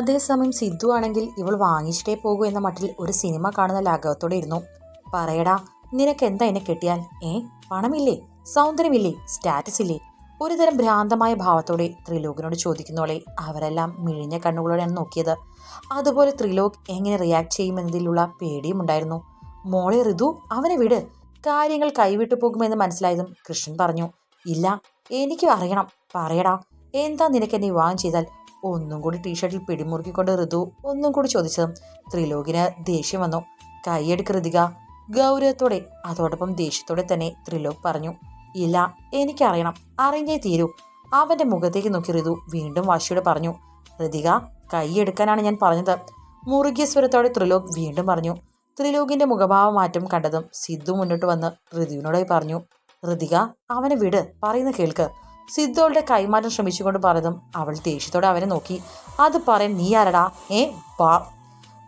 അതേസമയം സിദ്ധു ആണെങ്കിൽ ഇവൾ വാങ്ങിച്ചിട്ടേ പോകൂ എന്ന മട്ടിൽ ഒരു സിനിമ കാണുന്ന ലാഘവത്തോടെ ഇരുന്നു. പറയടാ നിനക്ക് എന്താ എന്നെ കിട്ടിയാൽ? ഏ പണമില്ലേ? സൗന്ദര്യമില്ലേ? സ്റ്റാറ്റസ് ഇല്ലേ? ഒരുതരം ഭ്രാന്തമായ ഭാവത്തോടെ ത്രിലോകിനോട് ചോദിക്കുന്നോളെ അവരെല്ലാം മിഴിഞ്ഞ കണ്ണുകളോടെയാണ് നോക്കിയത്. അതുപോലെ ത്രിലോക് എങ്ങനെ റിയാക്ട് ചെയ്യുമെന്നതിലുള്ള പേടിയും ഉണ്ടായിരുന്നു. മോളെ ഋതു അവനെ വിട്. കാര്യങ്ങൾ കൈവിട്ടു പോകുമെന്ന് മനസ്സിലായതും കൃഷ്ണൻ പറഞ്ഞു. ഇല്ല എനിക്ക് അറിയണം. പറയടാ എന്താ നിനക്ക് എന്നെ വിവാഹം ചെയ്താൽ? ഒന്നും കൂടി ടീഷർട്ടിൽ പിടിമുറുക്കിക്കൊണ്ട് ഋതു ഒന്നും കൂടി ചോദിച്ചതും. ത്രിലോകിന് ദേഷ്യം വന്നു. കൈയെടുക്ക് ഋതിക. ഗൗരവത്തോടെ അതോടൊപ്പം ദേഷ്യത്തോടെ തന്നെ ത്രിലോക് പറഞ്ഞു ഇല്ല എനിക്കറിയണം. അറിഞ്ഞേ തീരൂ. അവന്റെ മുഖത്തേക്ക് നോക്കി ഋതു വീണ്ടും വാശിയോടെ പറഞ്ഞു ഋതിക കൈയെടുക്കാനാണ് ഞാൻ പറഞ്ഞത്. മുറുകിയ സ്വരത്തോടെ ത്രിലോക് വീണ്ടും പറഞ്ഞു ത്രിലോകിന്റെ മുഖഭാവ മാറ്റം കണ്ടതും സിദ്ധു മുന്നോട്ട് വന്ന് ഋതുവിനോടായി പറഞ്ഞു ഋതിക അവനെ വിട് പറയുന്ന കേൾക്ക്. സിദ്ധു അവളുടെ കൈമാറ്റം ശ്രമിച്ചുകൊണ്ട് പറഞ്ഞതും അവൾ ദേഷ്യത്തോടെ അവനെ നോക്കി. അത് പറയാൻ നീ ആരടാ? ഏ ബാ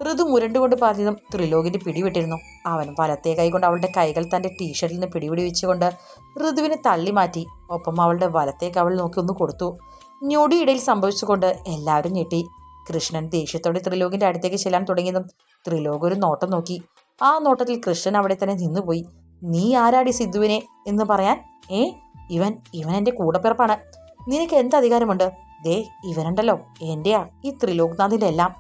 ഋതു മുരണ്ടുകൊണ്ട് പറഞ്ഞതും ത്രിലോകിന്റെ പിടിവിട്ടിരുന്നു. അവൻ വലത്തെ കൈകൊണ്ട് അവളുടെ കൈകൾ തന്റെ ടീഷർട്ടിൽ നിന്ന് പിടിപിടി വെച്ചുകൊണ്ട് ഋതുവിനെ തള്ളി മാറ്റി. ഒപ്പം അവളുടെ വലത്തെ കവൾ നോക്കി ഒന്ന് കൊടുത്തു. ഞൊടിയിടയിൽ സംഭവിച്ചുകൊണ്ട് എല്ലാവരും ഞെട്ടി. കൃഷ്ണൻ ദേഷ്യത്തോടെ ത്രിലോകിന്റെ അടുത്തേക്ക് ചെല്ലാൻ തുടങ്ങിയതും ത്രിലോക ഒരു നോട്ടം നോക്കി. ആ നോട്ടത്തിൽ കൃഷ്ണൻ അവിടെ തന്നെ നിന്നുപോയി. നീ ആരാടി സിദ്ധുവിനെ? എന്ന് പറയാൻ ഏ ഇവൻ ഇവൻ എന്റെ കൂടപ്പിറപ്പാണ്. നിനക്ക് എന്ത് അധികാരമുണ്ട്? ദേ ഇവനുണ്ടല്ലോ എന്റെയാ ഈ ത്രിലോക്നാഥിന്റെ എല്ലാം.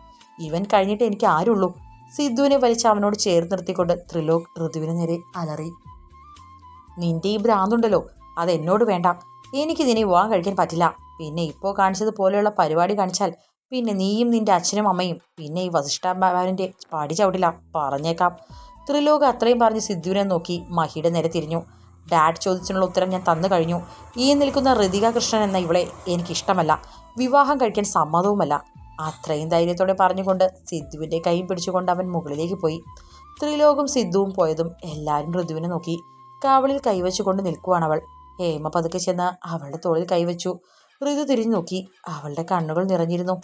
ഇവൻ കഴിഞ്ഞിട്ട് എനിക്ക് ആരുള്ളൂ. സിദ്ധുവിനെ വലിച്ച് അവനോട് ചേർന്ന് നിർത്തിക്കൊണ്ട് ത്രിലോക് ഋതുവിന് നേരെ അലറി. നിന്റെ ഈ ഭ്രാന്തുണ്ടല്ലോ അത് എന്നോട് വേണ്ട. എനിക്ക് നിന്നെ വിവാഹം കഴിക്കാൻ പറ്റില്ല. പിന്നെ ഇപ്പോൾ കാണിച്ചതുപോലെയുള്ള പരിപാടി കാണിച്ചാൽ പിന്നെ നീയും നിന്റെ അച്ഛനും അമ്മയും പിന്നെ ഈ വസിഷ്ഠാഭാവന്റെ പാടി ചവിട്ടില്ല. പറഞ്ഞേക്കാം. ത്രിലോക് അത്രയും പറഞ്ഞ് സിദ്ധുവിനെ നോക്കി മഹിയുടെ നേരെ തിരിഞ്ഞു. ഡാഡ് ചോദിച്ചതിനുള്ള ഉത്തരം ഞാൻ തന്നു കഴിഞ്ഞു. ഈ നിൽക്കുന്ന ഋതിക കൃഷ്ണൻ എന്ന ഇവളെ എനിക്കിഷ്ടമല്ല. വിവാഹം കഴിക്കാൻ സമ്മതവുമല്ല. അത്രയും ധൈര്യത്തോടെ പറഞ്ഞുകൊണ്ട് സിദ്ധുവിന്റെ കൈയും പിടിച്ചുകൊണ്ട് അവൻ മുകളിലേക്ക് പോയി. ത്രിലോകും സിദ്ധുവും പോയതും എല്ലാവരും ഋതുവിനെ നോക്കി. കാവളിൽ കൈവച്ചുകൊണ്ട് നിൽക്കുവാണ് അവൾ. ഹേമ പതുക്കെ ചെന്ന് അവളുടെ തോളിൽ കൈവച്ചു. ഋതു തിരിഞ്ഞു നോക്കി. അവളുടെ കണ്ണുകൾ നിറഞ്ഞിരുന്നു.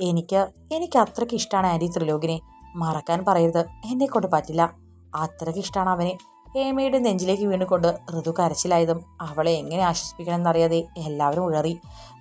എനിക്ക് എനിക്ക് അത്രയ്ക്ക് ഇഷ്ടമാണ് ആന്റി ത്രിലോകിനെ. മറക്കാൻ പറയരുത്. എന്നെ കൊണ്ട് പറ്റില്ല. അത്രയ്ക്ക് ഇഷ്ടമാണ് അവനെ. ഹേമയുടെ നെഞ്ചിലേക്ക് വീണുകൊണ്ട് ഋതു കരച്ചിലായതും അവളെ എങ്ങനെ ആശ്വസിപ്പിക്കണമെന്നറിയാതെ എല്ലാവരും ഉഴറി.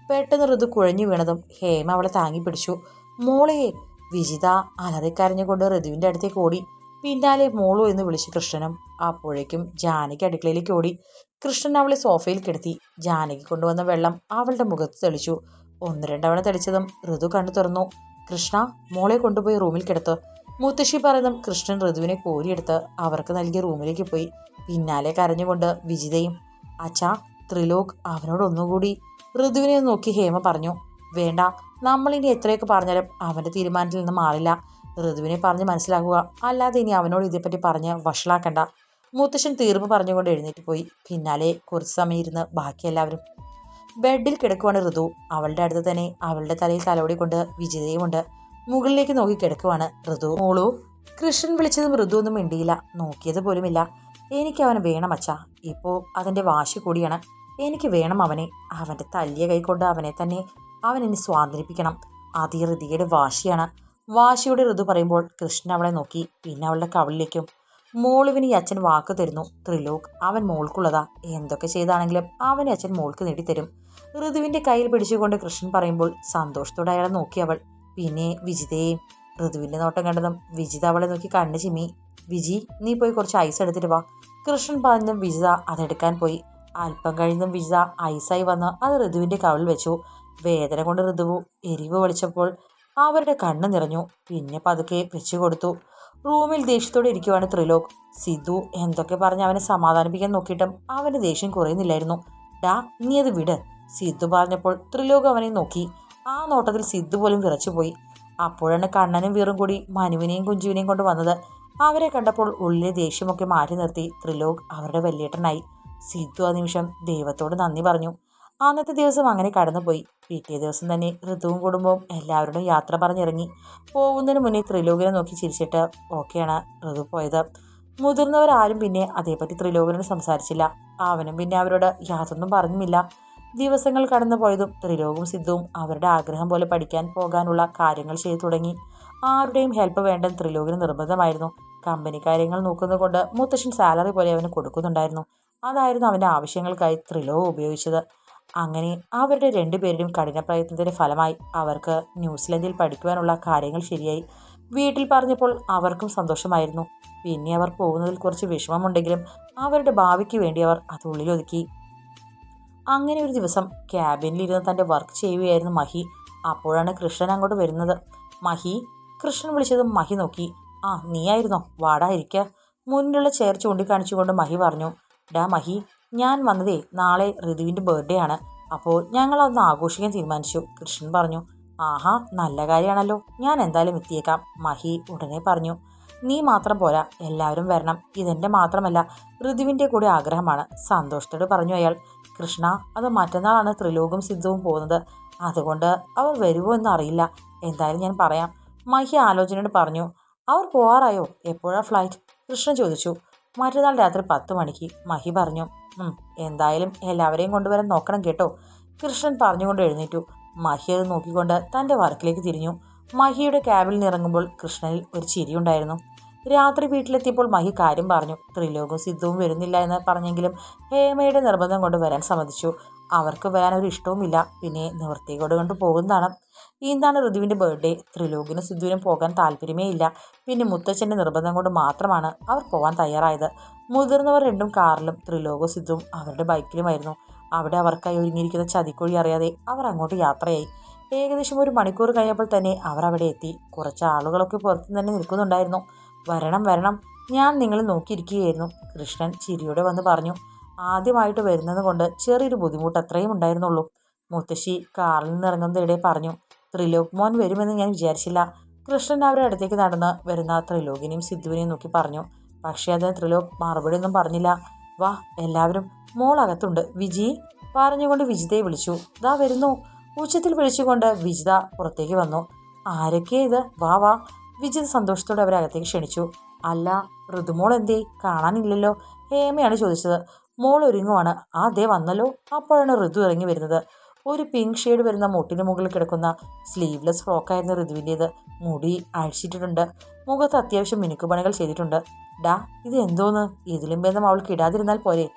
പെട്ടെന്ന് ഋതു കുഴഞ്ഞു വീണതും ഹേമ അവളെ താങ്ങി പിടിച്ചു. മോളെ വിജിത അലറിക്കരഞ്ഞുകൊണ്ട് ഋതുവിന്റെ അടുത്തേക്ക് ഓടി. പിന്നാലെ മോളു എന്ന് വിളിച്ചു കൃഷ്ണനും. അപ്പോഴേക്കും ജാനകി അടുക്കളയിലേക്ക് ഓടി. കൃഷ്ണൻ അവളെ സോഫയിൽ കിടത്തി. ജാനകി കൊണ്ടുവന്ന വെള്ളം അവളുടെ മുഖത്ത് തെളിച്ചു. ഒന്ന് രണ്ടവണ തെളിച്ചതും ഋതു കണ്ണു തുറന്നു. കൃഷ്ണ മോളെ കൊണ്ടുപോയി റൂമിൽ കിടത്ത്. മുത്തശ്ശി പറയുന്നതും കൃഷ്ണൻ ഋതുവിനെ കോരിയെടുത്ത് അവർക്ക് നൽകിയ റൂമിലേക്ക് പോയി. പിന്നാലെ കരഞ്ഞുകൊണ്ട് വിജിതയും അച്ഛാ ത്രിലോക് അവനോട് ഒന്നുകൂടി. ഋതുവിനെ നോക്കി ഹേമ പറഞ്ഞു വേണ്ട നമ്മളിനി എത്രയൊക്കെ പറഞ്ഞാലും അവന്റെ തീരുമാനത്തിൽ നിന്ന് മാറില്ല. ഋതുവിനെ പറഞ്ഞ് മനസ്സിലാക്കുക അല്ലാതെ ഇനി അവനോട് ഇതേപ്പറ്റി പറഞ്ഞ് വഷളാക്കണ്ട. മുത്തശ്ശൻ തീർപ്പ് പറഞ്ഞുകൊണ്ട് എഴുന്നേറ്റ് പോയി. പിന്നാലെ കുറച്ച് സമയം ഇരുന്ന് ബാക്കി എല്ലാവരും. ബെഡിൽ കിടക്കുവാണ് ഋതു. അവളുടെ അടുത്ത് തന്നെ അവളുടെ തലയിൽ തലോടിക്കൊണ്ട് വിജിതയുമുണ്ട്. മുകളിലേക്ക് നോക്കി കിടക്കുവാണ് ഋതു. മോളു കൃഷ്ണൻ വിളിച്ചതും ഋതു ഒന്നും മിണ്ടിയില്ല. നോക്കിയത് പോലുമില്ല. എനിക്ക് അവനെ വേണം അച്ഛാ. ഇപ്പോൾ അതിന്റെ വാശി കൂടിയാണ്. എനിക്ക് വേണം അവനെ. അവന്റെ തല്ലിയ കൈകൊണ്ട് അവനെ തന്നെ അവൻ എന്നെ സ്വാതന്ത്ര്യപ്പിക്കണം അതീ ഋതിയുടെ വാശിയാണ്. വാശിയുടെ ഋതു പറയുമ്പോൾ കൃഷ്ണൻ അവളെ നോക്കി പിന്നെ അവളുടെ കവളിലേക്കും. മോളുവിന് ഈ അച്ഛൻ വാക്ക് തരുന്നു. ത്രിലോക് അവൻ മോൾക്കുള്ളതാ. എന്തൊക്കെ ചെയ്താണെങ്കിലും അവനെ അച്ഛൻ മോൾക്ക് നേടിത്തരും. ഋതുവിന്റെ കയ്യിൽ പിടിച്ചുകൊണ്ട് കൃഷ്ണൻ പറയുമ്പോൾ സന്തോഷത്തോടെ അയാളെ നോക്കി അവൾ. പിന്നെ വിജിതയെയും ഋതുവിന്റെ നോട്ടം കണ്ടതും വിജിത അവളെ നോക്കി കണ്ണ് ചിമ്മി. വിജി നീ പോയി കുറച്ച് ഐസ് എടുത്തിട്ട് വാ. കൃഷ്ണൻ പറഞ്ഞതും വിജിത അതെടുക്കാൻ പോയി. അല്പം കഴിഞ്ഞതും വിജിത ഐസായി വന്ന് അത് ഋതുവിന്റെ കവളിൽ വെച്ചു. വേദന കൊണ്ട് ഋതുവു എരിവ് വലിച്ചപ്പോൾ അവരുടെ കണ്ണ് നിറഞ്ഞു. പിന്നെ പതുക്കെ വെച്ചു കൊടുത്തു. റൂമിൽ ദേഷ്യത്തോടെ ഇരിക്കുവാണ് ത്രിലോക്. സിദ്ധു എന്തൊക്കെ പറഞ്ഞ് അവനെ സമാധാനിപ്പിക്കാൻ നോക്കിയിട്ടും അവന്റെ ദേഷ്യം കുറയുന്നില്ലായിരുന്നു. ഡാ നീ അത് വിട്. സിദ്ധു പറഞ്ഞപ്പോൾ ത്രിലോക് അവനെ നോക്കി. ആ നോട്ടത്തിൽ സിദ്ധു പോലും വിറച്ചുപോയി. അപ്പോഴാണ് കണ്ണനും വീറും കൂടി മനുവിനെയും കുഞ്ചുവിനെയും കൊണ്ട് വന്നത്. അവരെ കണ്ടപ്പോൾ ഉള്ളിലെ ദേഷ്യമൊക്കെ മാറ്റി നിർത്തി ത്രിലോക് അവരുടെ വല്യേട്ടനായി. സിദ്ധു ആ നിമിഷം ദൈവത്തോട് നന്ദി പറഞ്ഞു. അന്നത്തെ ദിവസം അങ്ങനെ കടന്നുപോയി. പിറ്റേ ദിവസം തന്നെ ഋതുവും കുടുംബവും എല്ലാവരോടും യാത്ര പറഞ്ഞിറങ്ങി. പോകുന്നതിന് മുന്നേ ത്രിലോകിനെ നോക്കി ചിരിച്ചിട്ട് ഓക്കെയാണ് ഋതു പോയത്. മുതിർന്നവരാരും പിന്നെ അതേപ്പറ്റി ത്രിലോകനോട് സംസാരിച്ചില്ല. അവനും പിന്നെ അവരോട് യാതൊന്നും പറഞ്ഞുമില്ല. ദിവസങ്ങൾ കടന്നുപോയതും ത്രിലോകും സിദ്ധുവും അവരുടെ ആഗ്രഹം പോലെ പഠിക്കാൻ പോകാനുള്ള കാര്യങ്ങൾ ചെയ്തു തുടങ്ങി. ആരുടെയും ഹെൽപ്പ് വേണ്ടെന്ന് ത്രിലോകിന് നിർബന്ധമായിരുന്നു. കമ്പനി കാര്യങ്ങൾ നോക്കുന്നത് കൊണ്ട് മുത്തശ്ശൻ സാലറി പോലെ അവന് കൊടുക്കുന്നുണ്ടായിരുന്നു. അതായിരുന്നു അവന്റെ ആവശ്യങ്ങൾക്കായി ത്രിലോക് ഉപയോഗിച്ചത്. അങ്ങനെ അവരുടെ രണ്ടുപേരുടെയും കഠിന പ്രയത്നത്തിന്റെ ഫലമായി അവർക്ക് ന്യൂസിലൻഡിൽ പഠിക്കുവാനുള്ള കാര്യങ്ങൾ ശരിയായി. വീട്ടിൽ പറഞ്ഞപ്പോൾ അവർക്കും സന്തോഷമായിരുന്നു. പിന്നെ അവർ പോകുന്നതിൽ കുറച്ച് വിഷമമുണ്ടെങ്കിലും അവരുടെ ഭാവിക്ക് വേണ്ടി അവർ അത് ഉള്ളിലൊതുക്കി. അങ്ങനെ ഒരു ദിവസം ക്യാബിനിലിരുന്ന് തന്റെ വർക്ക് ചെയ്യുകയായിരുന്നു മഹി. അപ്പോഴാണ് കൃഷ്ണൻ അങ്ങോട്ട് വരുന്നത്. മഹി കൃഷ്ണൻ വിളിച്ചത് മഹി നോക്കി. ആ നീയായിരുന്നോ? വാടാ ഇരിക്ക. മുന്നിലുള്ള ചെയർ ചൂണ്ടിക്കാണിച്ചുകൊണ്ട് മഹി പറഞ്ഞു ഡാ മഹി ഞാൻ വന്നതേ നാളെ ഋതുവിന്റെ ബർത്ത്ഡേ ആണ്. അപ്പോൾ ഞങ്ങൾ അതൊന്ന് ആഘോഷിക്കാൻ തീരുമാനിച്ചു. കൃഷ്ണൻ പറഞ്ഞു ആഹാ നല്ല കാര്യമാണല്ലോ. ഞാൻ എന്തായാലും എത്തിയേക്കാം. മഹി ഉടനെ പറഞ്ഞു നീ മാത്രം പോരാ എല്ലാവരും വരണം. ഇതെന്റെ മാത്രമല്ല ഋതുവിന്റെ കൂടെ ആഗ്രഹമാണ്. സന്തോഷത്തോട് പറഞ്ഞു അയാൾ കൃഷ്ണ അത് മറ്റന്നാളാണ് ത്രിലോകും സിദ്ധുവും പോകുന്നത്. അതുകൊണ്ട് അവർ വരുമോ എന്ന് അറിയില്ല. എന്തായാലും ഞാൻ പറയാം. മഹി ആലോചനയോട് പറഞ്ഞു അവർ പോവാറായോ? എപ്പോഴാ ഫ്ലൈറ്റ് കൃഷ്ണ ചോദിച്ചു. മറ്റന്നാൾ രാത്രി പത്ത് മണിക്ക്. മഹി പറഞ്ഞു എന്തായാലും എല്ലാവരെയും കൊണ്ടുവരാൻ നോക്കണം കേട്ടോ. കൃഷ്ണൻ പറഞ്ഞുകൊണ്ട് എഴുന്നേറ്റു. മഹി അത് നോക്കിക്കൊണ്ട് തന്റെ വർക്കിലേക്ക് തിരിഞ്ഞു. മഹിയുടെ ക്യാബിൽ നിന്ന് ഇറങ്ങുമ്പോൾ കൃഷ്ണനിൽ ഒരു ചിരിയുണ്ടായിരുന്നു. രാത്രി വീട്ടിലെത്തിയപ്പോൾ മഹി കാര്യം പറഞ്ഞു. ത്രിലോകും സിദ്ധുവും വരുന്നില്ല എന്ന് പറഞ്ഞെങ്കിലും ഹേമയുടെ നിർബന്ധം കൊണ്ട് വരാൻ സമ്മതിച്ചു. അവർക്ക് വരാൻ ഒരു ഇഷ്ടവുമില്ല. പിന്നെ നിവൃത്തികോട് കൊണ്ട് പോകുന്നതാണ്. ഈന്താണ് ഋതുവിന്റെ ബർത്ത്ഡേ ത്രിലോകിനും സിദ്ധുവിനും പോകാൻ താല്പര്യമേ ഇല്ല. പിന്നെ മുത്തച്ഛന്റെ നിർബന്ധം കൊണ്ട് മാത്രമാണ് അവർ പോകാൻ തയ്യാറായത്. മുതിർന്നവർ രണ്ടും കാറിലും ത്രിലോകവും സിദ്ധുവും അവരുടെ ബൈക്കിലുമായിരുന്നു. അവിടെ അവർക്കായി ഒരുങ്ങിയിരിക്കുന്ന ചതിക്കുഴി അറിയാതെ അവർ അങ്ങോട്ട് യാത്രയായി. ഏകദേശം ഒരു മണിക്കൂർ കഴിഞ്ഞപ്പോൾ തന്നെ അവർ അവിടെ എത്തി. കുറച്ച് ആളുകളൊക്കെ പുറത്തു തന്നെ നിൽക്കുന്നുണ്ടായിരുന്നു. വരണം വരണം. ഞാൻ നിങ്ങളെ നോക്കിയിരിക്കുകയായിരുന്നു. കൃഷ്ണൻ ചിരിയോടെ വന്ന് പറഞ്ഞു ആദ്യമായിട്ട് വരുന്നത് കൊണ്ട് ചെറിയൊരു ബുദ്ധിമുട്ട് അത്രയും ഉണ്ടായിരുന്നുള്ളൂ. മുത്തശ്ശി കാറിൽ നിന്ന് പറഞ്ഞു ത്രിലോക് മോൻ വരുമെന്ന് ഞാൻ വിചാരിച്ചില്ല. കൃഷ്ണൻ അവരുടെ അടുത്തേക്ക് നടന്ന് വരുന്ന ത്രിലോകിനെയും സിദ്ധുവിനെയും നോക്കി പറഞ്ഞു പക്ഷേ അതിന് ത്രിലോക് മറുപടി ഒന്നും പറഞ്ഞില്ല. വാ എല്ലാവരും മോൾ അകത്തുണ്ട്. വിജി? പറഞ്ഞുകൊണ്ട് വിജിതയെ വിളിച്ചു ദാ വരുന്നു. ഉച്ചത്തിൽ വിളിച്ചുകൊണ്ട് വിജിത പുറത്തേക്ക് വന്നു ആരൊക്കെയാ ഇത്? വാ വാ. വിജിത സന്തോഷത്തോടെ അവരെ അകത്തേക്ക് ക്ഷണിച്ചു. അല്ല ഋതുമോൾ എന്തേ? കാണാനില്ലല്ലോ. ഹേമയാണ് ചോദിച്ചത്. മോൾ ഒരുങ്ങുവാണ്. ആ ദേ വന്നല്ലോ. അപ്പോഴാണ് ഋതു ഇറങ്ങി വരുന്നത്. ഒരു പിങ്ക് ഷെയ്ഡ് വരുന്ന മുട്ടിന് മുകളിൽ കിടക്കുന്ന സ്ലീവ്ലെസ് ഫ്രോക്കായിരുന്നു ഋതുവിന്റേത്. മുടി അഴിച്ചിട്ടിട്ടുണ്ട്. മുഖത്ത് അത്യാവശ്യം മിനുക്കുപണികൾ ചെയ്തിട്ടുണ്ട്. ഡാ ഇത് എന്തോന്ന്? ഇതിലും ഭേദം അവൾക്ക് ഇടാതിരുന്നാൽ പോരെ.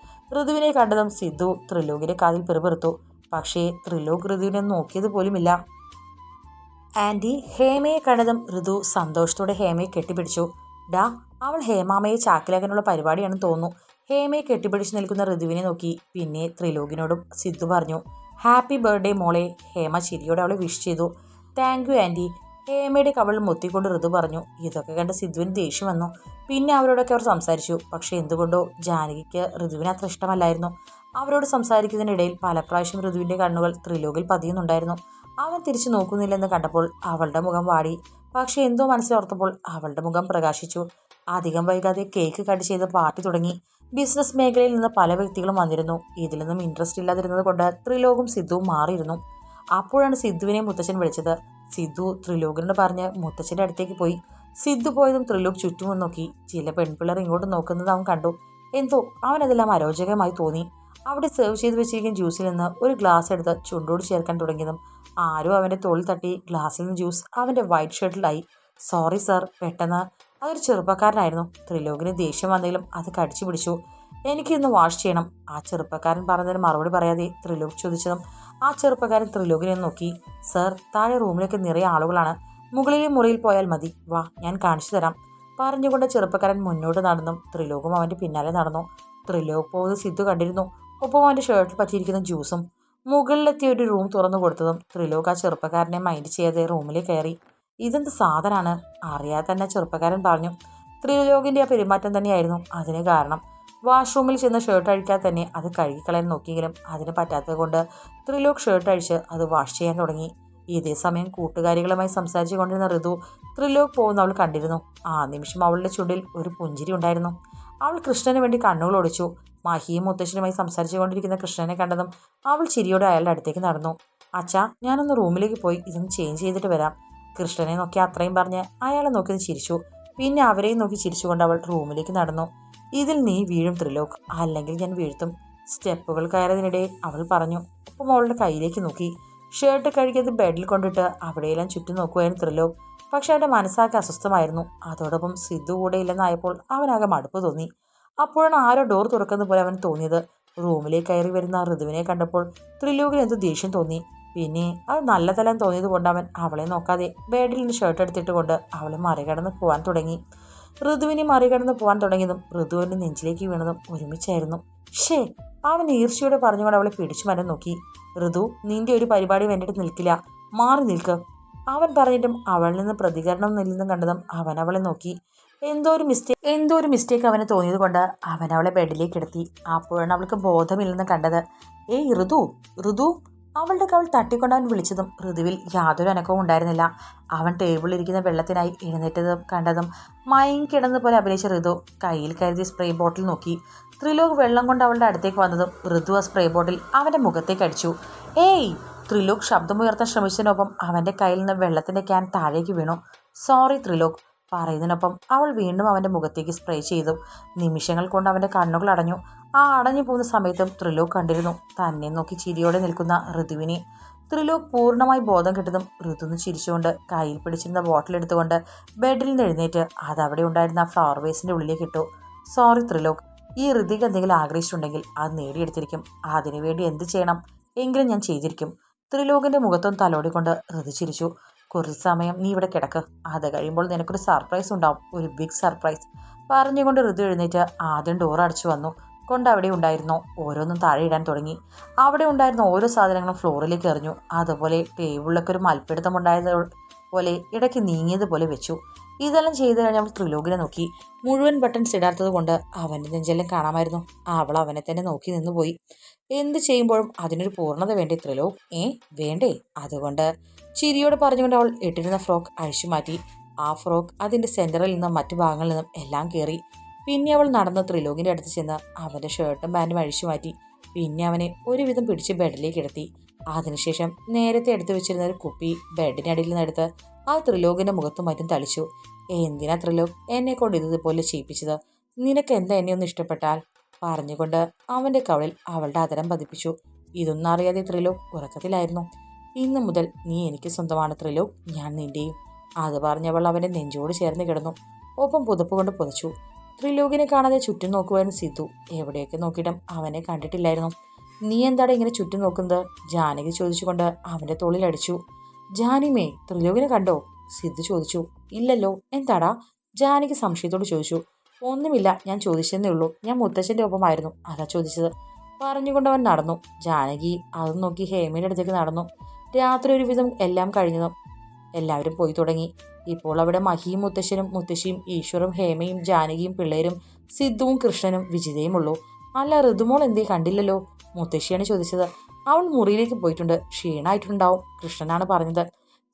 ഋതുവിനെ കണ്ടതും സിദ്ധു ത്രിലോകിനെ കാതിൽ പെറുപെറുത്തു. പക്ഷേ ത്രിലോക് ഋതുവിനെ നോക്കിയത് പോലുമില്ല. ആന്റി ഹേമയെ കണ്ടതും ഋതു സന്തോഷത്തോടെ ഹേമയെ കെട്ടിപ്പിടിച്ചു. ഡാ അവൾ ഹേമാമയെ ചാക്കിലാക്കാനുള്ള പരിപാടിയാണെന്ന് തോന്നുന്നു. ഹേമയെ കെട്ടിപ്പിടിച്ച് നിൽക്കുന്ന ഋതുവിനെ നോക്കി പിന്നെ ത്രിലോകിനോടും സിദ്ധു പറഞ്ഞു ഹാപ്പി ബർത്ത്ഡേ മോളെ ഹേമ ചിരിയോടെ അവളെ വിഷ് ചെയ്തു. താങ്ക് യു ആന്റി ഹേമയുടെ കവൾ മുത്തിക്കൊണ്ട് ഋതു പറഞ്ഞു. ഇതൊക്കെ കണ്ട് സിദ്ധുവിന് ദേഷ്യം വന്നു. പിന്നെ അവരോടൊക്കെ അവർ സംസാരിച്ചു. പക്ഷേ എന്തുകൊണ്ടോ ജാനകിക്ക് ഋതുവിന് അത്ര ഇഷ്ടമല്ലായിരുന്നു. അവരോട് സംസാരിക്കുന്നതിനിടയിൽ പല പ്രാവശ്യം ഋതുവിന്റെ കണ്ണുകൾ ത്രിലോകിൽ പതിയുന്നുണ്ടായിരുന്നു. അവൻ തിരിച്ചു നോക്കുന്നില്ലെന്ന് കണ്ടപ്പോൾ അവളുടെ മുഖം വാടി. പക്ഷെ എന്തോ മനസ്സിലോർത്തപ്പോൾ അവളുടെ മുഖം പ്രകാശിച്ചു. അധികം വൈകാതെ കേക്ക് കട്ട് ചെയ്ത് പാർട്ടി തുടങ്ങി. ബിസിനസ് മേഖലയിൽ നിന്ന് പല വ്യക്തികളും വന്നിരുന്നു. ഇതിൽ നിന്നും ഇൻട്രസ്റ്റ് ഇല്ലാതിരുന്നത് കൊണ്ട് ത്രിലോകും സിദ്ധുവും മാറിയിരുന്നു. അപ്പോഴാണ് സിദ്ധുവിനെ മുത്തച്ഛൻ വിളിച്ചത്. സിദ്ധു ത്രിലോകിനോട് പറഞ്ഞ് മുത്തച്ഛന്റെ അടുത്തേക്ക് പോയി. സിദ്ധു പോയതും ത്രിലോക് ചുറ്റും നോക്കി. ചില പെൺപിള്ളേർ ഇങ്ങോട്ട് നോക്കുന്നത് അവൻ കണ്ടു. എന്തോ അവനതെല്ലാം അരോചകമായി തോന്നി. അവിടെ സെർവ് ചെയ്ത് വെച്ചിരിക്കുന്ന ജ്യൂസിൽ നിന്ന് ഒരു ഗ്ലാസ് എടുത്ത് ചുണ്ടോട് ചേർക്കാൻ തുടങ്ങിയതും ആരോ അവന്റെ തോളിൽ തട്ടി ഗ്ലാസ്സിൽ നിന്ന് ജ്യൂസ് അവന്റെ വൈറ്റ് ഷർട്ടിലായി സോറി സർ പെട്ടെന്ന്. അതൊരു ചെറുപ്പക്കാരനായിരുന്നു. ത്രിലോകിന് ദേഷ്യം വന്നെങ്കിലും അത് കടിച്ചു പിടിച്ചു. എനിക്കിന്ന് വാഷ് ചെയ്യണം. ആ ചെറുപ്പക്കാരൻ പറഞ്ഞതിന് മറുപടി പറയാതെ ത്രിലോക് ചോദിച്ചതും ആ ചെറുപ്പക്കാരൻ ത്രിലോകിനെ നോക്കി. സർ താഴെ റൂമിലേക്ക് നിറയെ ആളുകളാണ്. മുകളിലെ മുറിയിൽ പോയാൽ മതി. വാ ഞാൻ കാണിച്ചു തരാം. പറഞ്ഞുകൊണ്ട് ചെറുപ്പക്കാരൻ മുന്നോട്ട് നടന്നും ത്രിലോകും അവന്റെ പിന്നാലെ നടന്നു. ത്രിലോക് പോകുന്നത് സിദ്ധു കണ്ടിരുന്നു. ഒപ്പം അവന്റെ ഷർട്ടിൽ പറ്റിയിരിക്കുന്ന ജ്യൂസും മുകളിലെത്തിയ ഒരു റൂം തുറന്നു കൊടുത്തതും ത്രിലോക ആ ചെറുപ്പക്കാരനെ മൈൻഡ് ചെയ്യാതെ റൂമിൽ കയറി. ഇതെന്ത് സാധനമാണ് അറിയാതെ തന്നെ ചെറുപ്പക്കാരൻ പറഞ്ഞു ത്രിലോകിന്റെ ആ പെരുമാറ്റം തന്നെയായിരുന്നു അതിന് കാരണം. വാഷ്റൂമിൽ ചെന്ന് ഷർട്ട് അഴിക്കാൻ തന്നെ അത് കഴുകിക്കളയാൻ നോക്കിയെങ്കിലും അതിന് പറ്റാത്തത് കൊണ്ട് ത്രിലോക് ഷർട്ട് അഴിച്ച് അത് വാഷ് ചെയ്യാൻ തുടങ്ങി. ഇതേ സമയം കൂട്ടുകാരികളുമായി സംസാരിച്ചു കൊണ്ടിരുന്ന ഋതു ത്രിലോക് പോകുന്ന അവൾ കണ്ടിരുന്നു. ആ നിമിഷം അവളുടെ ചുണ്ടിൽ ഒരു പുഞ്ചിരി ഉണ്ടായിരുന്നു. അവൾ കൃഷ്ണന് വേണ്ടി കണ്ണുകൾ ഒടിച്ചു. മഹിയും മുത്തശ്ശനുമായി സംസാരിച്ചു കൊണ്ടിരിക്കുന്ന കൃഷ്ണനെ കണ്ടതും അവൾ ചിരിയോടെ അയാളുടെ അടുത്തേക്ക് നടന്നു. അച്ഛാ ഞാനൊന്ന് റൂമിലേക്ക് പോയി ഇതൊന്ന് ചേഞ്ച് ചെയ്തിട്ട് വരാം. കൃഷ്ണനെ നോക്കി അത്രയും പറഞ്ഞ് അയാളെ നോക്കി ചിരിച്ചു. പിന്നെ അവരെയും നോക്കി ചിരിച്ചുകൊണ്ട് അവൾ റൂമിലേക്ക് നടന്നു. ഇതിൽ നീ വീഴും ത്രിലോക്. അല്ലെങ്കിൽ ഞാൻ വീഴ്ത്തും. സ്റ്റെപ്പുകൾ കയറിയതിനിടെ അവൾ പറഞ്ഞു. അപ്പം അവളുടെ കയ്യിലേക്ക് നോക്കി. ഷർട്ട് കഴുകിയത് ബെഡിൽ കൊണ്ടിട്ട് അവിടെയെല്ലാം ചുറ്റും നോക്കുമായിരുന്നു ത്രിലോക്. പക്ഷെ അവന്റെ മനസ്സാകെ അസ്വസ്ഥമായിരുന്നു. അതോടൊപ്പം സിദ്ധു കൂടെ ഇല്ലെന്നായപ്പോൾ അവനാകെ മടുപ്പ് തോന്നി. അപ്പോഴാണ് ആരോ ഡോർ തുറക്കുന്ന പോലെ അവൻ തോന്നിയത്. റൂമിലേക്ക് കയറി വരുന്ന ഋതുവിനെ കണ്ടപ്പോൾ ത്രിലോകിന് എന്ത് ദേഷ്യം തോന്നി. പിന്നെ അത് നല്ല തലം തോന്നിയത് കൊണ്ട് അവൻ അവളെ നോക്കാതെ ബെഡിൽ നിന്ന് ഷർട്ട് എടുത്തിട്ട് കൊണ്ട് അവളെ മറികടന്ന് പോകാൻ തുടങ്ങി. ഋതുവിനെ മറികടന്ന് പോകാൻ തുടങ്ങിയതും ഋതുവിന്റെ നെഞ്ചിലേക്ക് വീണതും ഒരുമിച്ചായിരുന്നു. ഷേ അവൻ ഈർച്ചയോടെ പറഞ്ഞുകൊണ്ട് അവളെ പിടിച്ചു മരം നോക്കി. ഋതു നിന്റെ ഒരു പരിപാടി വേണ്ടിയിട്ട് നിൽക്കില്ല. മാറി നിൽക്ക്. അവൻ പറഞ്ഞിട്ടും അവളിൽ നിന്ന് പ്രതികരണം നിന്നും കണ്ടതും അവൻ അവളെ നോക്കി. എന്തോ ഒരു മിസ്റ്റേക്ക് എന്തോ ഒരു മിസ്റ്റേക്ക് അവന് തോന്നിയത് കൊണ്ട് അവൻ അവളെ ബെഡിലേക്ക് എടുത്തി. അപ്പോഴാണ് അവൾക്ക് ബോധമില്ലെന്ന് കണ്ടത്. ഏയ് ഋതു ഋതു. അവളുടെ കവൾ തട്ടിക്കൊണ്ട് അവൻ വിളിച്ചതും ഋതുവിൽ യാതൊരു അനക്കവും ഉണ്ടായിരുന്നില്ല. അവൻ ടേബിളിൽ ഇരിക്കുന്ന വെള്ളത്തിനായി എഴുന്നേറ്റതും കണ്ടതും മയങ്ങി കിടന്ന പോലെ അഭിനയിച്ച ഋതു കയ്യിൽ കരുതി സ്പ്രേ ബോട്ടിൽ നോക്കി. ത്രിലോക് വെള്ളം കൊണ്ട് അവളുടെ അടുത്തേക്ക് വന്നതും ഋതു ആ സ്പ്രേ ബോട്ടിൽ അവന്റെ മുഖത്തേക്ക് അടിച്ചു. ഏയ്! ത്രിലോക് ശബ്ദമുയർത്താൻ ശ്രമിച്ചതിനൊപ്പം അവന്റെ കയ്യിൽ നിന്ന് വെള്ളത്തിന്റെ ക്യാൻ താഴേക്ക് വീണു. സോറി ത്രിലോക്. പറയുന്നതിനൊപ്പം അവൾ വീണ്ടും അവന്റെ മുഖത്തേക്ക് സ്പ്രേ ചെയ്തു. നിമിഷങ്ങൾ കൊണ്ട് അവന്റെ കണ്ണുകൾ അടഞ്ഞു. ആ അടഞ്ഞു പോകുന്ന സമയത്തും ത്രിലോക് കണ്ടിരുന്നു. തന്നെ നോക്കി ചിരിയോടെ നിൽക്കുന്ന ഋതുവിനെ. ത്രിലോക് പൂർണമായി ബോധം കിട്ടതും ഋതുന്ന് ചിരിച്ചുകൊണ്ട് കയ്യിൽ പിടിച്ചിരുന്ന ബോട്ടിൽ എടുത്തുകൊണ്ട് ബെഡിൽ നിന്ന് എഴുന്നേറ്റ് അവിടെ ഉണ്ടായിരുന്ന ഫ്ലവർ വേസിന്റെ ഉള്ളിലേക്ക് ഇട്ടു. സോറി ത്രിലോക് ഈ ഋതിക്ക് എന്തെങ്കിലും ആഗ്രഹിച്ചിട്ടുണ്ടെങ്കിൽ അത് നേടിയെടുത്തിരിക്കും. അതിനുവേണ്ടി എന്ത് ചെയ്യണം? എങ്കിലും ഞാൻ ചെയ്തിരിക്കും. ത്രിലോകിന്റെ മുഖത്തും തലോടിക്കൊണ്ട് ഋതു ചിരിച്ചു. കുറച്ച് സമയം നീ ഇവിടെ കിടക്ക്. അത് കഴിയുമ്പോൾ നിനക്കൊരു സർപ്രൈസ് ഉണ്ടാവും. ഒരു ബിഗ് സർപ്രൈസ് പറഞ്ഞുകൊണ്ട് ഋതു എഴുന്നേറ്റ് ആദ്യം ഡോർ അടച്ചു വന്നു. കൊണ്ട് അവിടെ ഉണ്ടായിരുന്നു? ഓരോന്നും താഴെ ഇടാൻ തുടങ്ങി. അവിടെ ഉണ്ടായിരുന്ന ഓരോ സാധനങ്ങളും ഫ്ലോറിലേക്ക് എറിഞ്ഞു. അതുപോലെ ടേബിളിലൊക്കെ ഒരു മൽപ്പിടുത്തം ഉണ്ടായത് പോലെ ഇടയ്ക്ക് നീങ്ങിയതുപോലെ വെച്ചു. ഇതെല്ലാം ചെയ്തു കഴിഞ്ഞ് അവൾ ത്രിലോകിനെ നോക്കി. മുഴുവൻ ബട്ടൺസ് ഇടാത്തത് കൊണ്ട് അവന്റെ നെഞ്ചെല്ലാം കാണാമായിരുന്നു. അവൾ അവനെ തന്നെ നോക്കി നിന്നുപോയി. എന്ത് ചെയ്യുമ്പോഴും അതിനൊരു പൂർണത വേണ്ടേ ത്രിലോക്? ഏ വേണ്ടേ? അതുകൊണ്ട് ചിരിയോട് പറഞ്ഞുകൊണ്ട് അവൾ ഇട്ടിരുന്ന ഫ്രോക്ക് അഴിച്ചു മാറ്റി. ആ ഫ്രോക്ക് അതിന്റെ സെന്ററിൽ നിന്നും മറ്റു ഭാഗങ്ങളിൽ നിന്നും എല്ലാം കയറി പിന്നെ അവൾ നടന്ന് ത്രിലോകിന്റെ അടുത്ത് ചെന്ന് അവന്റെ ഷർട്ടും പാന്റും അഴിച്ചു മാറ്റി. പിന്നെ അവനെ ഒരുവിധം പിടിച്ച് ബെഡിലേക്ക് എടുത്തി അതിനുശേഷം നേരത്തെ എടുത്തു വെച്ചിരുന്ന ഒരു കുപ്പി ബെഡിനടിയിൽ നിന്നെടുത്ത് ആ ത്രിലോകിന്റെ മുഖത്തും മറ്റും തളിച്ചു. എന്തിനാ ത്രിലോക് എന്നെ കൊണ്ട് ഇതുപോലെ ചെയ്യിപ്പിച്ചത്? നിനക്ക് എന്താ എന്നെ ഒന്ന് ഇഷ്ടപ്പെട്ടാൽ? പറഞ്ഞുകൊണ്ട് അവന്റെ കവളിൽ അവളുടെ അതരം പതിപ്പിച്ചു. ഇതൊന്നും അറിയാതെ ത്രിലോക് ഉറക്കത്തിലായിരുന്നു. ഇന്നു മുതൽ നീ എനിക്ക് സ്വന്തമാണ് ത്രിലോക് ഞാൻ നിന്റെയും. അത് പറഞ്ഞവൾ അവന്റെ നെഞ്ചോട് ചേർന്ന് കിടന്നു. ഒപ്പം പുതപ്പ് കൊണ്ട് പുതച്ചു. ത്രിലോകിനെ കാണാതെ ചുറ്റും നോക്കുവായിരുന്നു സിദ്ധു എവിടെയൊക്കെ നോക്കിയിട്ടും അവനെ കണ്ടിട്ടില്ലായിരുന്നു. നീ എന്താണ് ഇങ്ങനെ ചുറ്റും നോക്കുന്നത്? ജാനകി ചോദിച്ചുകൊണ്ട് അവന്റെ തോളിലടിച്ചു ജാനിമേ ത്രിലോകിനെ കണ്ടോ? സിദ്ധു ചോദിച്ചു. ഇല്ലല്ലോ എന്താടാ? ജാനകി സംശയത്തോട് ചോദിച്ചു. ഒന്നുമില്ല ഞാൻ ചോദിച്ചതേ ഉള്ളൂ. ഞാൻ മുത്തശ്ശന്റെ ഒപ്പമായിരുന്നു അതാ ചോദിച്ചത്. പറഞ്ഞുകൊണ്ട് അവൻ നടന്നു. ജാനകി അത് നോക്കി ഹേമയുടെ അടുത്തേക്ക് നടന്നു. രാത്രി ഒരുവിധം എല്ലാം കഴിഞ്ഞതും എല്ലാവരും പോയി തുടങ്ങി. ഇപ്പോൾ അവിടെ മഹിയും മുത്തശ്ശനും മുത്തശ്ശിയും ഈശ്വറും ഹേമയും ജാനകിയും പിള്ളേരും സിദ്ധുവും കൃഷ്ണനും വിജിതയും ഉള്ളൂ. അല്ല ഋതുമോൾ എന്തേ കണ്ടില്ലല്ലോ? മുത്തശ്ശിയാണ് ചോദിച്ചത്. അവൾ മുറിയിലേക്ക് പോയിട്ടുണ്ട്. ക്ഷീണായിട്ടുണ്ടാവും. കൃഷ്ണനാണ് പറഞ്ഞത്.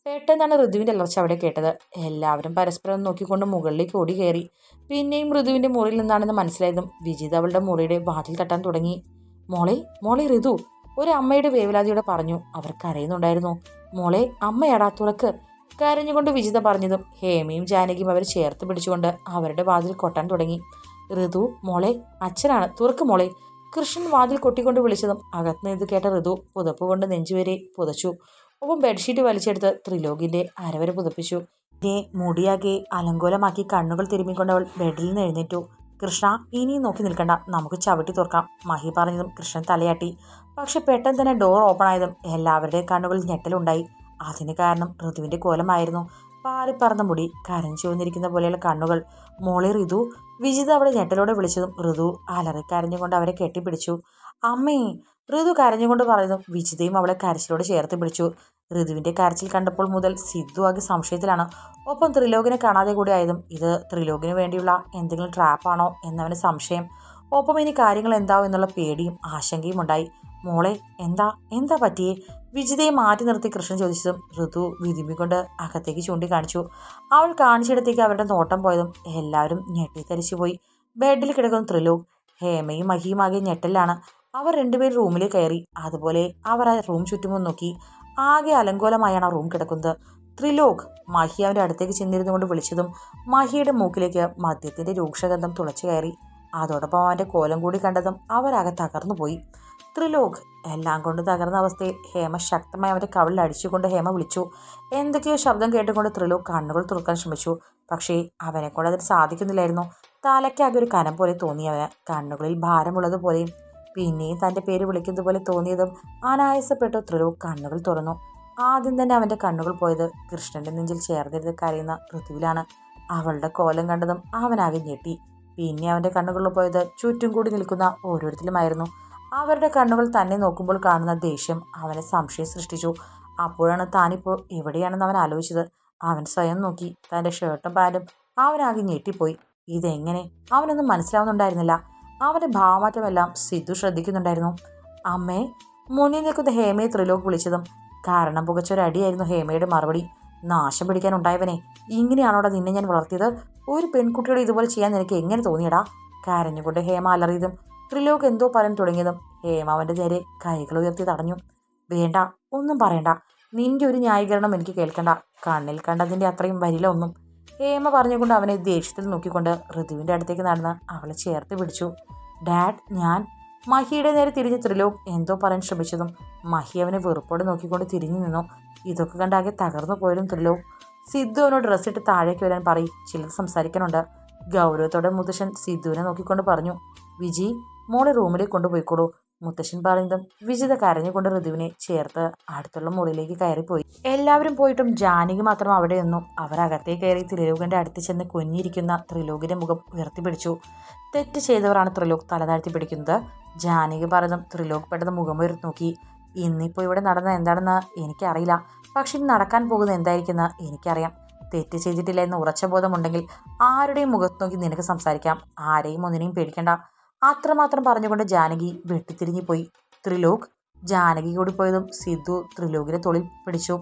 പെട്ടെന്നാണ് ഋതുവിന്റെ അലർച്ച അവിടെ കേട്ടത്. എല്ലാവരും പരസ്പരം നോക്കിക്കൊണ്ട് മുകളിലേക്ക് ഓടി കയറി പിന്നെയും ഋതുവിന്റെ മുറിയിൽ നിന്നാണെന്ന് മനസ്സിലായതും വിജിത അവളുടെ മുറിയുടെ വാതിൽ തട്ടാൻ തുടങ്ങി. മോളെ മോളെ ഋതു ഒരു അമ്മയുടെ വേവലാതിയോടെ പറഞ്ഞു. അവർ കരയുന്നുണ്ടായിരുന്നു. മോളെ അമ്മയാടാ തുറക്ക് കരഞ്ഞുകൊണ്ട് വിജിത പറഞ്ഞതും ഹേമയും ജാനകിയും അവർ ചേർത്ത് പിടിച്ചുകൊണ്ട് അവരുടെ വാതിൽ കൊട്ടാൻ തുടങ്ങി. ഋതു മോളെ അച്ഛനാണ് തുറക്ക് മോളെ. കൃഷ്ണൻ വാതിൽ കൊട്ടിക്കൊണ്ട് വിളിച്ചതും അകത്തുനിന്ന് ഇത് കേട്ട ഋതു പുതപ്പ് കൊണ്ട് നെഞ്ചുവരെ പുതച്ചു. ഒപ്പം ബെഡ്ഷീറ്റ് വലിച്ചെടുത്ത് ത്രിലോകിന്റെ അരവരെ പുതപ്പിച്ചു. ഇതേ മുടിയാകെ അലങ്കോലമാക്കി കണ്ണുകൾ തിരുമ്മിക്കൊണ്ടവൾ ബെഡിൽ നിന്ന് എഴുന്നേറ്റു. കൃഷ്ണ ഇനിയും നോക്കി നിൽക്കണ്ട. നമുക്ക് ചവിട്ടി തുറക്കാം. മഹി പറഞ്ഞതും കൃഷ്ണൻ തലയാട്ടി. പക്ഷെ പെട്ടെന്ന് തന്നെ ഡോർ ഓപ്പൺ ആയതും എല്ലാവരുടെയും കണ്ണുകളിൽ ഞെട്ടലുണ്ടായി. അതിന് കാരണം ഋതുവിന്റെ കോലമായിരുന്നു. പാറിപ്പറന്ന മുടി കരഞ്ഞു ചുവന്നിരിക്കുന്ന പോലെയുള്ള കണ്ണുകൾ. മോളെ ഋതു വിജിത അവളെ ഞെട്ടലോടെ വിളിച്ചതും ഋതു അലറി കരഞ്ഞുകൊണ്ട് അവരെ കെട്ടിപ്പിടിച്ചു. അമ്മേ ഋതു കരഞ്ഞുകൊണ്ട് പറയുന്നു വിജിതയും അവളെ കരച്ചിലോട് ചേർത്ത് പിടിച്ചു. ഋതുവിന്റെ കരച്ചിൽ കണ്ടപ്പോൾ മുതൽ സിദ്ധു ആകെ സംശയത്തിലാണ്. ഒപ്പം ത്രിലോകിനെ കാണാതെ കൂടി ആയതും ഇത് ത്രിലോകിന് വേണ്ടിയുള്ള എന്തെങ്കിലും ട്രാപ്പാണോ എന്നവന് സംശയം. ഒപ്പം ഇനി കാര്യങ്ങൾ എന്താവും എന്നുള്ള പേടിയും ആശങ്കയും ഉണ്ടായി. മോളെ എന്താ എന്താ പറ്റിയേ? വിജിതയെ മാറ്റി നിർത്തി കൃഷ്ണൻ ചോദിച്ചതും ഋതു വിരുമ്പിക്കൊണ്ട് അകത്തേക്ക് ചൂണ്ടിക്കാണിച്ചു. അവൾ കാണിച്ചിടത്തേക്ക് അവരുടെ നോട്ടം പോയതും എല്ലാവരും ഞെട്ടിത്തരിച്ചു പോയി. ബെഡിൽ കിടക്കുന്ന ത്രിലോക് ഹേമയും മഹിയും ആകെ ഞെട്ടലാണ് അവർ രണ്ടുപേരും റൂമിൽ കയറി. അതുപോലെ അവർ ആ റൂം ചുറ്റുമൊന്ന് നോക്കി. ആകെ അലങ്കോലമായാണ് ആ റൂം കിടക്കുന്നത്. ത്രിലോക് മഹി അവന്റെ അടുത്തേക്ക് ചെന്നിരുന്നു കൊണ്ട് വിളിച്ചതും മഹിയുടെ മൂക്കിലേക്ക് മദ്യത്തിന്റെ രൂക്ഷഗന്ധം തുളച്ചു കയറി. അതോടൊപ്പം അവന്റെ കോലം കൂടി കണ്ടതും അവരാകെ തകർന്നു പോയി ത്രിലോക് എല്ലാം കൊണ്ട് തകർന്ന അവസ്ഥയിൽ ഹേമ ശക്തമായി അവന്റെ കവിളിൽ അടിച്ചുകൊണ്ട് ഹേമ വിളിച്ചു. എന്തൊക്കെയോ ശബ്ദം കേട്ടുകൊണ്ട് ത്രിലോക് കണ്ണുകൾ തുറക്കാൻ ശ്രമിച്ചു. പക്ഷേ അവനെ കൊണ്ട് അതിന് സാധിക്കുന്നില്ലായിരുന്നു. തലയ്ക്കാകെ ഒരു കനം പോലെ തോന്നി അവന് കണ്ണുകളിൽ ഭാരമുള്ളതുപോലെയും പിന്നെയും തന്റെ പേര് വിളിക്കുന്നത് പോലെ തോന്നിയതും അനായാസപ്പെട്ടു ത്രിലോക് കണ്ണുകൾ തുറന്നു. ആദ്യം തന്നെ അവന്റെ കണ്ണുകൾ പോയത് കൃഷ്ണന്റെ നെഞ്ചിൽ ചേർന്നിരുന്ന് കരയുന്ന ഋതുവിലാണ്. അവളുടെ കോലം കണ്ടതും അവനാകെ ഞെട്ടി. പിന്നെ അവന്റെ കണ്ണുകളിൽ പോയത് ചുറ്റും കൂടി നിൽക്കുന്ന ഓരോരുത്തരുമായിരുന്നു. അവരുടെ കണ്ണുകൾ തന്നെ നോക്കുമ്പോൾ കാണുന്ന ദേഷ്യം അവനെ സംശയം സൃഷ്ടിച്ചു. അപ്പോഴാണ് താനിപ്പോൾ എവിടെയാണെന്ന് അവൻ ആലോചിച്ചത്. അവൻ സ്വയം നോക്കി. തന്റെ ഷർട്ടും പാന്റും അവനാകെ ഞെട്ടിപ്പോയി. ഇതെങ്ങനെ? അവനൊന്നും മനസ്സിലാവുന്നുണ്ടായിരുന്നില്ല. അവന്റെ ഭാവമാറ്റമെല്ലാം സിദ്ധു ശ്രദ്ധിക്കുന്നുണ്ടായിരുന്നു. അമ്മേ മുന്നിൽ നിൽക്കുന്ന ഹേമയെ ത്രിലോക്ക് വിളിച്ചതും കാരണം പുകച്ചൊരടിയായിരുന്നു ഹേമയുടെ മറുപടി. നാശം പിടിക്കാനുണ്ടായവനെ. ഇങ്ങനെയാണോടാ നിന്നെ ഞാൻ വളർത്തിയത്? ഒരു പെൺകുട്ടിയോട് ഇതുപോലെ ചെയ്യാൻ നിനക്ക് എങ്ങനെ തോന്നിയടാ? കരഞ്ഞുകൊണ്ട് ഹേമ അലറിയതും ത്രിലോക് എന്തോ പറയാൻ തുടങ്ങിയതും. ഹേമ അവന്റെ നേരെ കൈകൾ ഉയർത്തി തടഞ്ഞു. വേണ്ട ഒന്നും പറയണ്ട. നിന്റെ ഒരു ന്യായീകരണം എനിക്ക് കേൾക്കണ്ട. കണ്ണിൽ കണ്ടതിന്റെ അത്രയും വരില്ല ഒന്നും. ഹേമ പറഞ്ഞുകൊണ്ട് അവനെ ദേഷ്യത്തിൽ നോക്കിക്കൊണ്ട് ഋതുവിന്റെ അടുത്തേക്ക് നടന്ന് അവളെ ചേർത്ത് പിടിച്ചു. ഡാഡ് ഞാൻ. മഹിയുടെ നേരെ തിരിഞ്ഞ് ത്രിലോക് എന്തോ പറയാൻ ശ്രമിച്ചതും മഹി അവനെ വെറുപ്പോടെ നോക്കിക്കൊണ്ട് തിരിഞ്ഞു നിന്നു. ഇതൊക്കെ കണ്ടാകെ തകർന്നു പോയാലും ത്രിലോക് സിദ്ധു അവനോട് ഡ്രസ്സിട്ട് താഴേക്ക് വരാൻ പറയും. ചിലത് സംസാരിക്കാനുണ്ട്. ഗൗരവത്തോടെ മുത്തശ്ശൻ സിദ്ധുവിനെ നോക്കിക്കൊണ്ട് പറഞ്ഞു. വിജി മോളെ റൂമിലേക്ക് കൊണ്ടുപോയിക്കോളൂ. മുത്തശ്ശൻ പറഞ്ഞതും വിജിത കരഞ്ഞുകൊണ്ട് ഋതുവിനെ ചേർത്ത് അടുത്തുള്ള മുറിയിലേക്ക് കയറിപ്പോയി. എല്ലാവരും പോയിട്ടും ജാനകി മാത്രം അവിടെ നിന്നു. അവർ അകത്തേക്ക് കയറി ത്രിലോകന്റെ അടുത്ത് ചെന്ന് കുഞ്ഞിരിക്കുന്ന ത്രിലോകിന്റെ മുഖം ഉയർത്തി പിടിച്ചു തെറ്റ് ചെയ്തവരാണ് ത്രിലോക് തലതാഴ്ത്തി പിടിക്കുന്നത്. ജാനകി പറഞ്ഞതും ത്രിലോക് പെട്ടെന്ന് മുഖം ഉയർത്തി നോക്കി. ഇന്നിപ്പോൾ ഇവിടെ നടന്ന എന്താണെന്ന് എനിക്കറിയില്ല. പക്ഷെ ഇനി നടക്കാൻ പോകുന്നത് എന്തായിരിക്കുന്ന എനിക്കറിയാം. തെറ്റ് ചെയ്തിട്ടില്ല എന്ന് ഉറച്ച ബോധമുണ്ടെങ്കിൽ ആരുടെയും മുഖത്ത് നോക്കി നിനക്ക് സംസാരിക്കാം. ആരെയും ഒന്നിനെയും പേടിക്കണ്ട. അത്രമാത്രം പറഞ്ഞുകൊണ്ട് ജാനകി വെട്ടിത്തിരിഞ്ഞു പോയി ത്രിലോക് ജാനകി പോയതും സിദ്ധു ത്രിലോകിനെ തൊളിൽ പിടിച്ചു.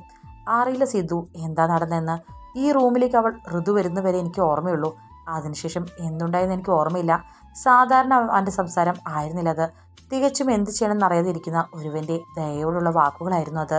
അറിയില്ല സിദ്ധു എന്താ നടന്നതെന്ന് ഈ റൂമിലേക്ക് അവൾ ഋതു വരുന്നവരെ എനിക്ക് ഓർമ്മയുള്ളൂ. അതിനുശേഷം എന്തുണ്ടായെന്ന് എനിക്ക് ഓർമ്മയില്ല. സാധാരണ അവന്റെ സംസാരം ആയിരുന്നില്ല അത്. തികച്ചും എന്ത് ചെയ്യണമെന്ന് അറിയാതെ ഇരിക്കുന്ന ഒരുവന്റെ ദയോടുള്ള വാക്കുകളായിരുന്നു അത്.